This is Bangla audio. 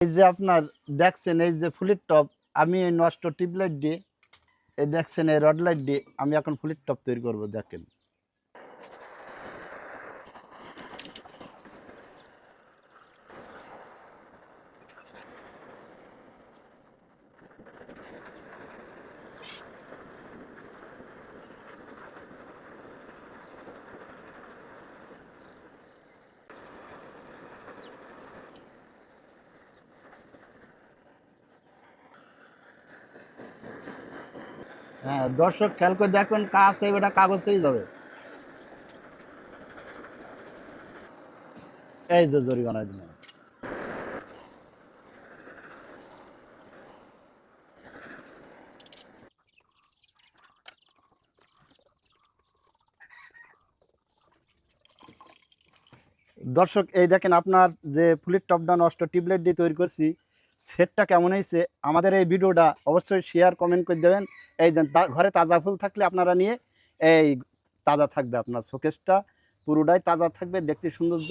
এই যে আপনার দেখছেন, এই যে ফুলের টপ আমি এই নষ্ট টিউবলাইট দিয়ে, এই দেখছেন এই রড লাইট দিয়ে আমি এখন ফুলের টপ তৈরি করব, দেখেন। হ্যাঁ দর্শক খেয়াল করে দেখবেন কাজ এটা কাগজ হয়ে যাবে। এই যে জরিমানা দিলাম দর্শক, এই দেখেন আপনার যে ফুলের টপটা অষ্ট টিউবলাইট দিয়ে তৈরি করছি সেটটা কেমন হয়েছে, আমাদের এই ভিডিওটা অবশ্যই শেয়ার কমেন্ট করে দেবেন। এই যে ঘরে তাজা ফুল থাকলে আপনারা নিয়ে এই তাজা থাকবে আপনার শোকেসটা, পুরোটাই তাজা থাকবে, দেখতে সৌন্দর্য।